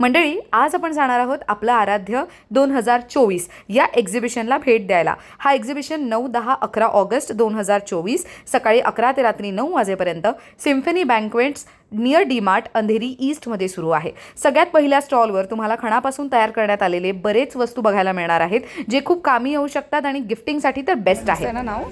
मंडळी आज आपण जाणार आहोत आपलं आराध्य दोन हजार चोवीस या एक्झिबिशनला भेट द्यायला. हा एक्झिबिशन नऊ दहा अकरा ऑगस्ट दोन हजार चोवीस सकाळी अकरा ते रात्री नऊ वाजेपर्यंत Symphony banquets near D Mart Andheri ईस्टमध्ये सुरू आहे. सगळ्यात पहिल्या स्टॉलवर तुम्हाला खणापासून तयार करण्यात आलेले बरेच वस्तू बघायला मिळणार आहेत जे खूप कामी येऊ शकतात आणि गिफ्टिंगसाठी तर बेस्ट आहे ना नाव?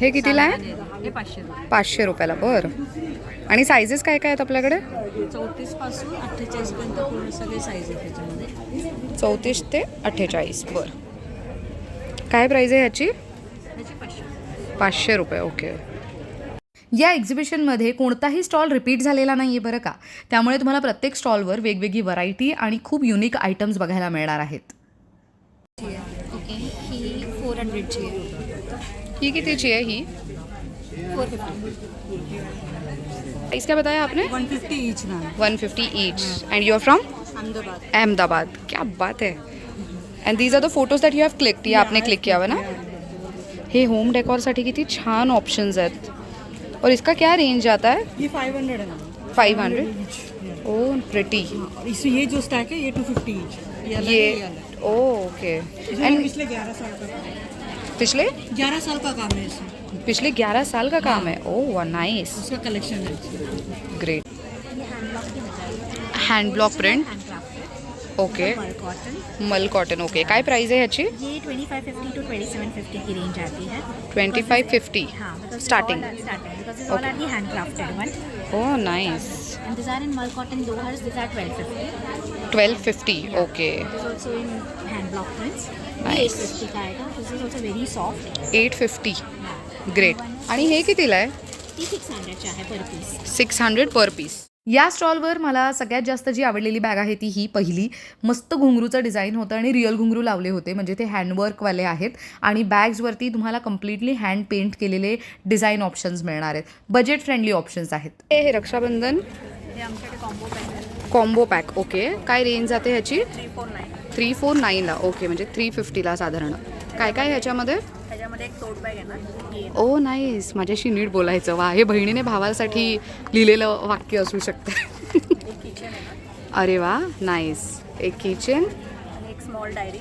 हे कितीला आहे? पाचशे रुपये. पाचशे रुपयाला बरं. आणि सायझेस काय काय आहेत आपल्याकडे? चौतीसपासून अठ्ठेचाळीस पर्यंत सगळे साईज आहे त्याच्यामध्ये. चौतीस ते अठ्ठेचाळीस बरं. काय प्राईज आहे ह्याची? पाचशे. रुपये ओके या एक्झिबिशनमध्ये कोणताही स्टॉल रिपीट झालेला नाही आहे बरं का? त्यामुळे तुम्हाला प्रत्येक स्टॉलवर वेगवेगळी व्हरायटी आणि खूप युनिक आयटम्स बघायला मिळणार आहेत. फोर हंड्रेडची आहे ही कितीची आहे ही? फोर फिफ्टी प्राइस क्या बताया आपने? वन फिफ्टी ना one fifty each and you are from Ahmedabad. Ahmedabad. क्या बात है। And these are the photos that you have click या आपने क्लिक किया हुआ ना? हे होम डेकॉरसाठी किती छान ऑप्शन्स आहेत और इसका क्या रेंज आता है? ये फाइव हंड्रेड है ना फाइव हंड्रेड ओ प्रिटी इस ये जो स्टैक है ये टू फिफ्टी ये अलग है, ये ये अलग। ओ ओके इसमें एंड पिछले ग्यारह साल का काम है। पिछले? ग्यारह साल का काम है इसमें। पिछले 11 साल का काम है। ओह नाइस उसका कलेक्शन है। Great hand block print handcraft okay मल कॉटन मल कॉटन ओके काय प्राइस आहे ह्याची ये twenty five fifty two twenty seven fifty की रेंज आती है। ट्वेंटी फाइव फिफ्टी हाँ because Starting. all are- starting. Because these all are the hand crafted one. Oh nice and these are in mul cotton lohars these are twelve fifty. Twelve fifty okay is also in hand block prints. Nice. का eight fifty great आणि हे कितीला आहे? ती six हंड्रेडची आहे per piece hundred per piece या स्टॉलवर मला सगळ्यात जास्त जी आवडलेली बॅग आहे ती ही पहिली. मस्त घुंगरूचं डिझाईन होतं आणि रिअल घुंगरू लावले होते. म्हणजे ते हँडवर्कवाले आहेत. आणि बॅग्सवरती तुम्हाला कम्प्लिटली हँड पेंट केलेले डिझाईन ऑप्शन्स मिळणार आहेत. बजेट फ्रेंडली ऑप्शन्स आहेत. हे हे रक्षाबंधन. कॉम्बो पॅक ओके काय रेंज जाते ह्याची? थ्री फोर नाईनला ओके म्हणजे थ्री फिफ्टीला साधारण. काय काय ह्याच्यामध्ये? ओ नाईस माझ्याशी नीट बोलायचं. वा हे बहिणीने भावासाठी लिहिलेलं वाक्य असू शकतं. अरे वा नाईस एक किचन स्मॉल डायरी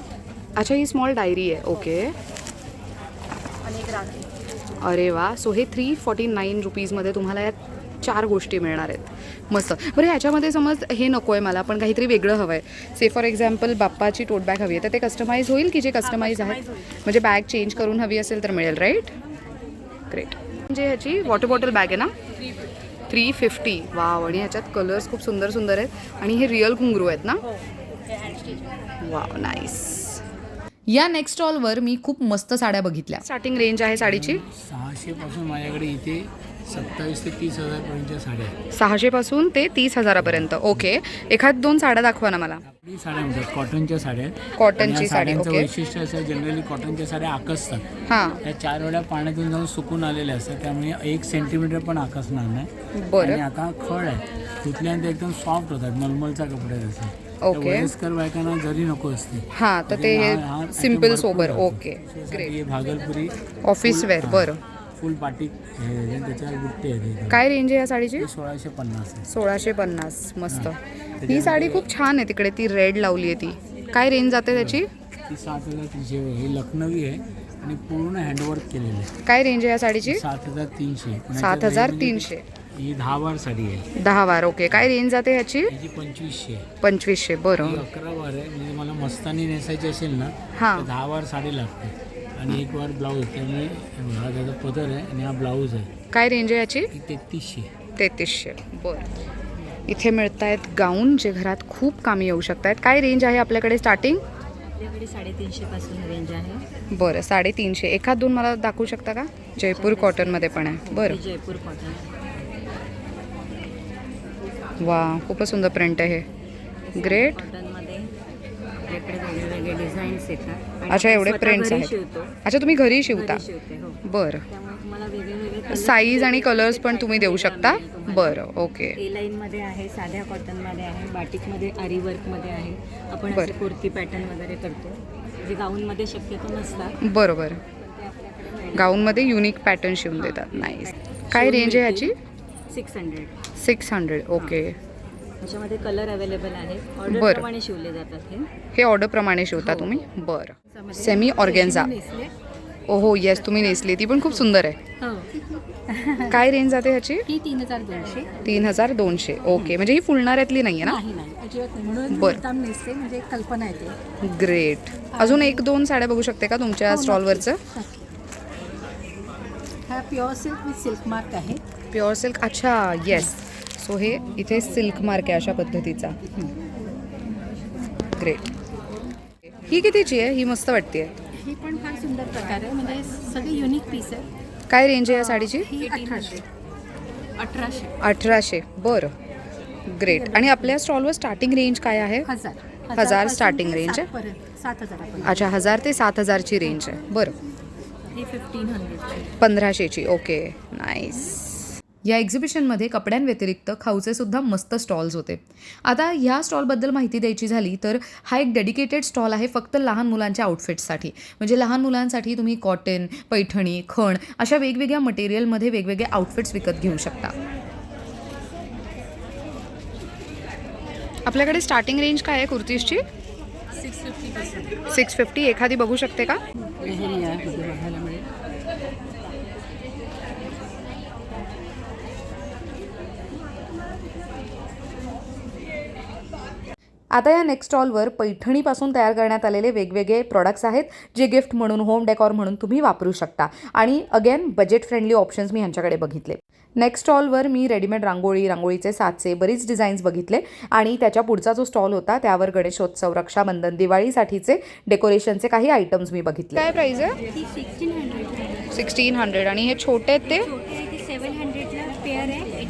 अच्छा ही स्मॉल डायरी आहे. ओके अरे वा. सो हे थ्री फॉर्टी नाईन रुपीजमध्ये तुम्हाला या चार गोष्टी मिळणार आहेत. मस्त. बरं ह्याच्यामध्ये समज हे नको आहे मला पण काहीतरी वेगळं हवं आहे. से फॉर एक्झाम्पल बाप्पाची टोट बॅग हवी आहे तर ते कस्टमाइज होईल की जे कस्टमाइज आहे. म्हणजे बॅग चेंज करून हवी असेल तर मिळेल राईट ग्रेट म्हणजे ह्याची वॉटर बॉटल बॅग आहे ना? थ्री फिफ्टी वाव आणि ह्याच्यात कलर्स खूप सुंदर सुंदर आहेत. आणि हे रिअल घुंगरू आहेत ना? हो. हे वाव नाईस या नेक्स्ट स्टॉलवर मी खूप मस्त साड्या बघितल्या. स्टार्टिंग रेंज आहे साडीची. सहाशेपासून माझ्याकडे इथे सत्तावीस ते तीस हजारपर्यंतच्या साड्या आहेत. सहाशेपासून ते तीस हजारापर्यंत. ओके. एखाद दोन साड्या दाखवा ना मला. आपली साड्या म्हणतात कॉटनच्या साड्या आहेत. कॉटनची आणि या साडी, साड्यांचं. वैशिष्ट्य असं जनरली कॉटनच्या साड्या आकसतात. हां. त्या चार वेळा पाण्यातून जाऊन सुकून आलेल्या असतात त्यामुळे एक सेंटीमीटर पण आकसणार नाही. आणि बरं आता खड आहे धुतल्यानंतर एकदम सॉफ्ट होतात मलमलचा कपडे जसे ओके. वयस्कर बायकांना जरी नको असते हां तर ते हा- हा item सिंपल भरपूर सोबर. ओके. ग्रेट हे भागलपुरी ऑफिस वेअर. बरं. फुल पाटी. हे त्याच्यावर बुट्टे. काय रेंज आहे या साडीची? सोळाशे पन्नास आहे. सोळाशे पन्नास मस्त. ही. साडी खूप छान आहे तिकडे ती रेड लावली आहे ती. काय रेंज जाते त्याची? ती सात हजार तीनशे हे लखनवी आहे आणि पूर्ण हँडवर्क केलेलं आहे. काय रेंज आहे या साडीची? सात हजार तीनशे. सात हजार तीनशे. ही दहा बार साडी आहे. दहा वार ओके काय रेंज जाते ह्याची? याची पंचवीसशे. पंचवीसशे बरं. अकरा वार आहे. म्हणजे मला मस्तानी नेसायची असेल ना हां. दहा वार साडी लागते. आणि एक वार ब्लाऊज त्यामुळे हा त्याचा पदर आहे आणि हा ब्लाऊज आहे. काय रेंज आहे याची? ही तेहतीसशे. तेहतीसशे. बरं. इथे मिळत आहेत गाऊन जे घरात खूप कामी येऊ शकत आहेत काय रेंज आहे आपल्याकडे स्टार्टिंग आपल्याकडे साडेतीनशे पासून रेंज आहे. बरं साडेतीनशे. एखाद दोन मला दाखवू शकता का? जयपूर कॉटनमध्ये पण आहे. बरं. ही जयपूर कॉटन वा खूपच सुंदर प्रिंट आहे ग्रेट कॉटनमध्ये आपल्याकडे वेगवेगळे डिझाईन्स येतात. अच्छा एवढे प्रिंट्स आहेत. अच्छा तुम्ही घरी शिवता? हो. बरं. साईज आणि कलर्स पण तुम्ही देऊ शकता. बरं ओके. ए लाईनमध्ये आहे साध्या कॉटनमध्ये आहे बाटिकमध्ये आरी वर्कमध्ये आहे. आपण कुर्ती पॅटर्न वगैरे करतो जे गाऊनमध्ये शक्यतो नसतात. बरोबर. मिळणार गाऊनमध्ये युनिक पॅटर्न शिवून देतात. नाही काय रेंज आहे याची six hundred six hundred okay त्याच्यामध्ये कलर अवेलेबल आहे बरं. ऑर्डरप्रमाणे शिवले जातात हे. हे ऑर्डरप्रमाणे शिवता तुम्ही? बरं. सेमी ऑर्गेन्झा ओहो येस तुम्ही नेसली. ती पण खूप सुंदर आहे. हो. काय रेंज जाते ह्याची? ही तीन हजार दोनशे. तीन हजार दोनशे. ओके म्हणजे ही फुलणाऱ्यातली नाही आहे अजिबात नाही. म्हणून बरं. म्हणजे कल्पना येते ना ग्रेट अजून एक दोन साड्या बघू शकते का तुमच्या स्टॉलवरचं? हा pure silk with silk mark आहे. प्युअर सिल्क अच्छा येस सो हे इथे सिल्क मार्क आहे अशा पद्धतीचा. ग्रेट ही कितीची आहे? ही मस्त वाटते ही पण फार सुंदर प्रकार आहे. म्हणजे सगळे युनिक पीस आहे काय रेंज आहे या साडीची? ही अठराशे. अठराशे. अठराशे. बरं. ग्रेट आणि आपल्या स्टॉलवर स्टार्टिंग रेंज काय आहे? हजार. हजारपासून starting ते range आहे? सात अच्छा हजार ते सात हजारची रेंज आहे. बरं. ही फिफ्टीन हंड्रेडची पंधराशेची. ओके नाईस या एक्झिबिशनमध्ये कपड्यांव्यतिरिक्त खाऊचे सुद्धा मस्त स्टॉल्स होते. आता ह्या स्टॉलबद्दल माहिती द्यायची झाली तर हा एक डेडिकेटेड स्टॉल आहे फक्त लहान मुलांच्या आउटफिट्ससाठी म्हणजे लहान मुलांसाठी तुम्ही कॉटन पैठणी खण अशा वेगवेगळ्या मटेरियलमध्ये वेगवेगळे आउटफिट्स विकत घेऊ शकता. आपल्याकडे स्टार्टिंग रेंज काय आहे कुर्तीजची? Six fifty percent six fifty एखादी बघू शकते का लहरी आहे बघायला मिळेल आता या नेक्स्ट स्टॉलवर पैठणीपासून तयार करण्यात आलेले वेगवेगळे प्रॉडक्ट्स आहेत जे गिफ्ट म्हणून होम डेकॉर म्हणून तुम्ही वापरू शकता. आणि अगेन बजेट फ्रेंडली ऑप्शन्स मी ह्यांच्याकडे बघितले. नेक्स्ट स्टॉलवर मी रेडीमेड रांगोळी रांगोळीचे साचे बरीच डिझाईन्स बघितले. आणि त्याच्या पुढचा जो स्टॉल होता त्यावर गणेशोत्सव रक्षाबंधन दिवाळीसाठीचे डेकोरेशनचे काही आयटम्स मी बघितले. काय प्राइस आहे? ती सिक्स्टीन हंड्रेड सिक्स्टीन हंड्रेड आणि हे छोटे आहेत ते?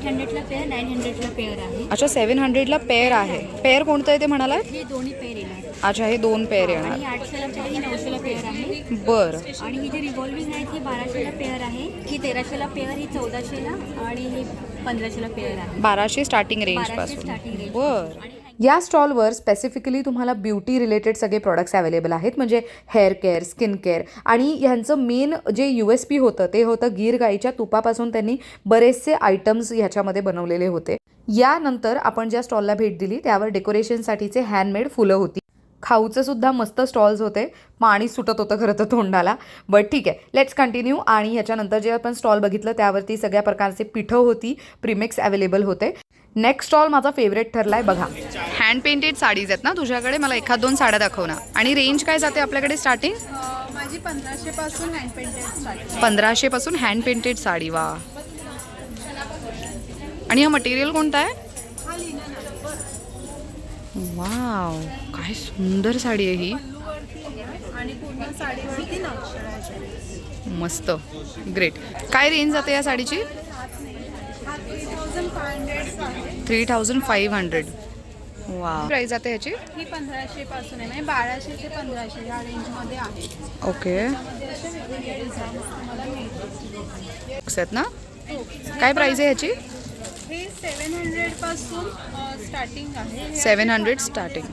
एट हंड्रेडला पेअर नाईन हंड्रेडला पेअर आहे. अच्छा सेवन हंड्रेडला पेअर आहे. पेअर कोणतं आहे ते म्हणाला हे दोन्ही पेअर येणार. अच्छा हे दोन पेअर येणार. आणि आठशेला पेअर ही नऊशेला पेअर आहे. बरं. आणि ही जी रिव्हॉल्विंग आहेत ही बाराशेला पेअर आहे. ही तेराशेला पेअर ही चौदाशेला आणि ही पंधराशेला पेअर आहे. बाराशे स्टार्टिंग रेंज बाराशे पासून. starting range. बर. आणि या स्टॉलवर स्पेसिफिकली तुम्हाला ब्युटी रिलेटेड सगळे प्रॉडक्ट्स अवेलेबल आहेत म्हणजे हेअर केअर स्किन केअर आणि ह्यांचं मेन जे यू एस पी होतं ते होतं गीर गाईच्या तुपापासून त्यांनी बरेचसे आयटम्स ह्याच्यामध्ये बनवलेले होते. यानंतर आपण ज्या स्टॉलला भेट दिली त्यावर डेकोरेशनसाठीचे हँडमेड फुलं होती. खाऊचं सुद्धा मस्त स्टॉल्स होते. पाणी सुटत होतं खरं तर तोंडाला. बट ठीक आहे लेट्स कंटिन्यू आणि ह्याच्यानंतर जे आपण स्टॉल बघितलं त्यावरती सगळ्या प्रकारचे पिठं होती प्रिमेक्स अवेलेबल होते. नेक्स्ट स्टॉल माझा फेवरेट ठरलाय बघा. हँड पेंटेड साडीज आहेत ना तुझ्याकडे? मला एखाद दोन साड्या दाखव ना. आणि रेंज काय जाते आपल्याकडे स्टार्टिंग माझी पंधराशे पासून हँड पेंटेड स्टार्ट पंधराशे पासून हँड पेंटेड साडी वा. आणि हा मटेरियल कोणता आहे? वाव काय सुंदर साडी आहे ही. आणि पूर्ण साडीवरती नक्षर आहे मस्त. ग्रेट काय रेंज जाते या साडीची? Three thousand five hundred. वा प्राईस जाते ह्याची? ही पंधराशे पासून आहे म्हणजे बाराशे ते पंधराशे या रेंजमध्ये आहे. ओके. आहेत ना? काय प्राईस आहे ह्याची? हे सेवन हंड्रेडपासून स्टार्टिंग आहे. हे सेवन हंड्रेड स्टार्टिंग.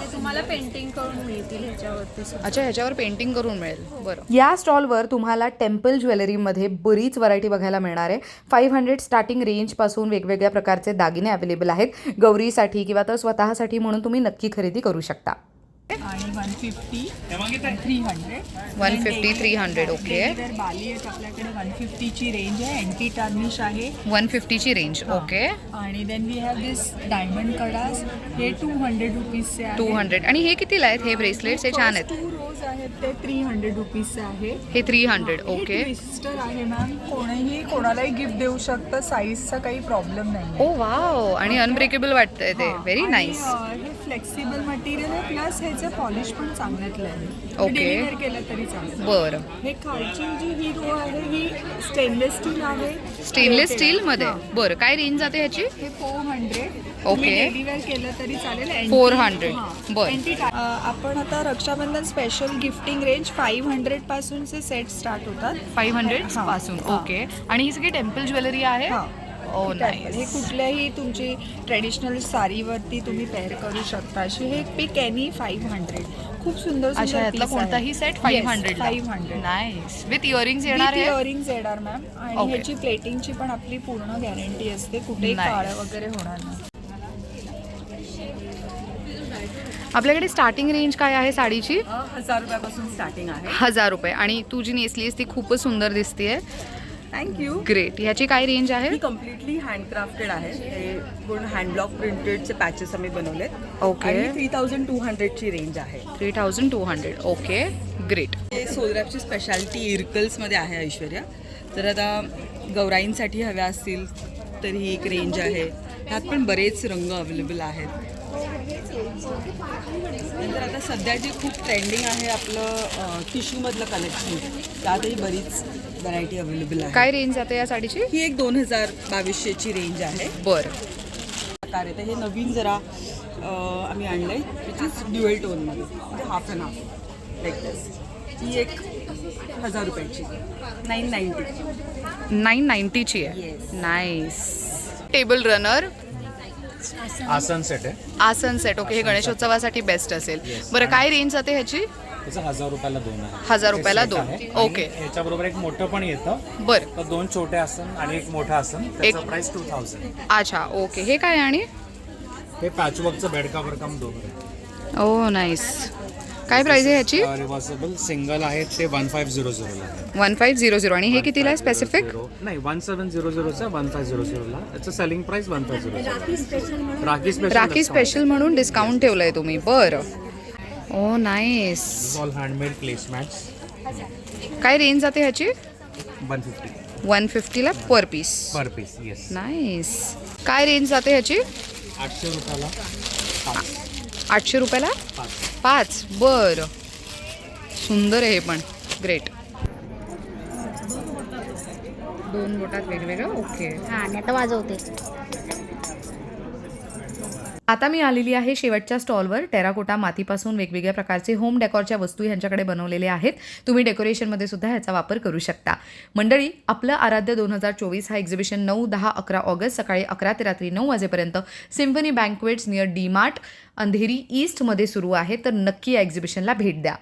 ते तुम्हाला पेंटिंग करून मिळतील ह्याच्यावरती सुद्धा. अच्छा ह्याच्यावर पेंटिंग करून मिळेल. बरं. या स्टॉलवर तुम्हाला टेम्पल ज्वेलरीमध्ये बरीच व्हरायटी बघायला मिळणार आहे. फाईव्ह हंड्रेड स्टार्टिंग रेंजपासून वेगवेगळ्या प्रकारचे दागिने अवेलेबल आहेत. गौरीसाठी किंवा तर स्वतःसाठी म्हणून तुम्ही नक्की खरेदी करू शकता. आणि one fifty three hundred one fifty three hundred okay बाली आहेत आपल्याकडे. वन फिफ्टीची रेंज आहे. अँटी टार्निश आहे. वन फिफ्टीची रेंज ओके आणि then we have this diamond कडास हे टू हंड्रेड रुपीजचे आहे. टू हंड्रेड आणि हे कितीला आहेत? हे ब्रेसलेट्स हे छान आहेत. टू रोज आहेत. ते थ्री हंड्रेड रुपीजचे आहे. हे थ्री हंड्रेड ओके ट्विस्टर आहे मॅम कोणीही कोणालाही गिफ्ट देऊ शकतं. साईजचा काही प्रॉब्लेम नाही ओ वाव आणि अनब्रेकेबल वाटतंय ते. व्हेरी नाईस हे फ्लेक्सिबल मटेरियल आहे प्लस ह्याचं पॉलिश पण चांगल्यातलं आहे. Okay. डेलिव्हर केलं तरी चालेल. बरं. हे खालची जी ही रो आहे ही स्टेनलेस स्टील आहे. स्टेनलेस स्टील मध्ये? बरं काय रेंज जाते ह्याची? हे फोर हंड्रेड Okay. डेलिव्हर केलं तरी चालेल. 400. बरं. बरं आपण आता Rakshabandhan special gifting range five hundred पासूनचे सेट स्टार्ट होतात. फाईव्ह हंड्रेड हां, पासून. हां. ओके आणि ही सगळी टेम्पल ज्वेलरी आहे? हां. ओ हे नाही कुठल्याही तुमची ट्रेडिशनल साडीवरती तुम्ही पेअर करू शकता. अशी हे पिक एनी फाईव्ह हंड्रेड खूप सुंदर अच्छा यातला कोणताही set five hundred five hundred nice with earrings येणार आहे? इयरिंग्स येणार मॅम आणि Okay. ह्याची प्लेटिंगची पण आपली पूर्ण गॅरंटी असते. कुठेही Nice. काळं वगैरे होणार नाही. आपल्याकडे स्टार्टिंग रेंज काय आहे साडीची? हजार रुपयापासून स्टार्टिंग आहे. हजार रुपये. आणि तू जी नेसलीस ती खूपच सुंदर दिसतीये. थँक्यू ग्रेट ह्याची काय रेंज आहे? कम्प्लिटली हँडक्राफ्टेड आहे. हे पूर्ण हँडब्लॉक प्रिंटेडचे पॅचेस आम्ही बनवलेत. आणि थ्री थाउजंड टू हंड्रेडची रेंज आहे. Three thousand two hundred okay great हे सोलरॅपची स्पेशालिटी इरकल्समध्ये आहे ऐश्वर्या. तर आता गौराईंसाठी हव्या असतील तर ही एक रेंज आहे. ह्यात पण बरेच रंग अवेलेबल आहेत. नंतर आता सध्या जे खूप ट्रेंडिंग आहे आपलं टिश्यूमधलं कलेक्शन त्यातही बरीच व्हरायटी अवेलेबल आहे. काय रेंज जाते या साडीची? ही एक दोन हजार बावीसशेची रेंज आहे. बर. प्रकारे तर हे नवीन जरा आम्ही आणलं आहे विच इज ड्युएल टोनमध्ये म्हणजे half and half like this ही एक हजार रुपयाची. नाईन नाईन्टी नाईन नाईन्टीची आहे. नाईस टेबल रनर आसन सेट आहे. आसन सेट ओके हे गणेशोत्सवासाठी बेस्ट असेल. बरं काय रेंज जाते ह्याची? त्याचं हजार रुपयाला दोन आहे. हजार ते रुपयाला set दोन. आहे. ओके. आणि याच्याबरोबर एक मोठं पण येतं. बरं. तर दोन छोटे आसन आणि एक मोठं आसन एक- प्राइस टू थाउजंड अच्छा ओके. हे काय आणि? हे पॅचवर्कचं बेड कवर कम दोन ओ नाईस काय प्राइस आहे ह्याची? रिव्हर्सेबल सिंगल आहे ते वन फाईव्ह झिरो झिरोला आहे. वन फाईव्ह झिरो झिरो आणि हे कितीला आहे स्पेसिफिक नाही वन सेवन झिरो झिरोचं वन फाय झिरो झिरोला त्याचं selling price one five zero Rakhi special Rakhi special म्हणून डिस्काउंट ठेवलंय तुम्ही. बरं. Oh nice all handmade placemats काय रेंज जाते ह्याची? One fifty one फिफ्टीला per piece per piece yes nice काय रेंज जाते ह्याची? आठशे रुपयाला आठशे रुपयाला? पाच. पाच. बरं. सुंदर आहे हे पण. ग्रेट दोन बोटात वेगवेगळं? ओके हां आता वाजवते. आता मी आलेली आहे शेवटच्या स्टॉलवर. टेराकोटा मातीपासून वेगवेगळ्या प्रकारचे होम डेकॉरच्या वस्तू ह्यांच्याकडे बनवलेल्या आहेत. तुम्ही डेकोरेशनमध्ये सुद्धा ह्याचा वापर करू शकता. मंडळी आपलं आराध्य दोन हजार चोवीस हा एक्झिबिशन नऊ दहा अकरा ऑगस्ट सकाळी अकरा ते रात्री नऊ वाजेपर्यंत Symphony banquets near D Mart Andheri ईस्टमध्ये सुरू आहे. तर नक्की या एक्झिबिशनला भेट द्या.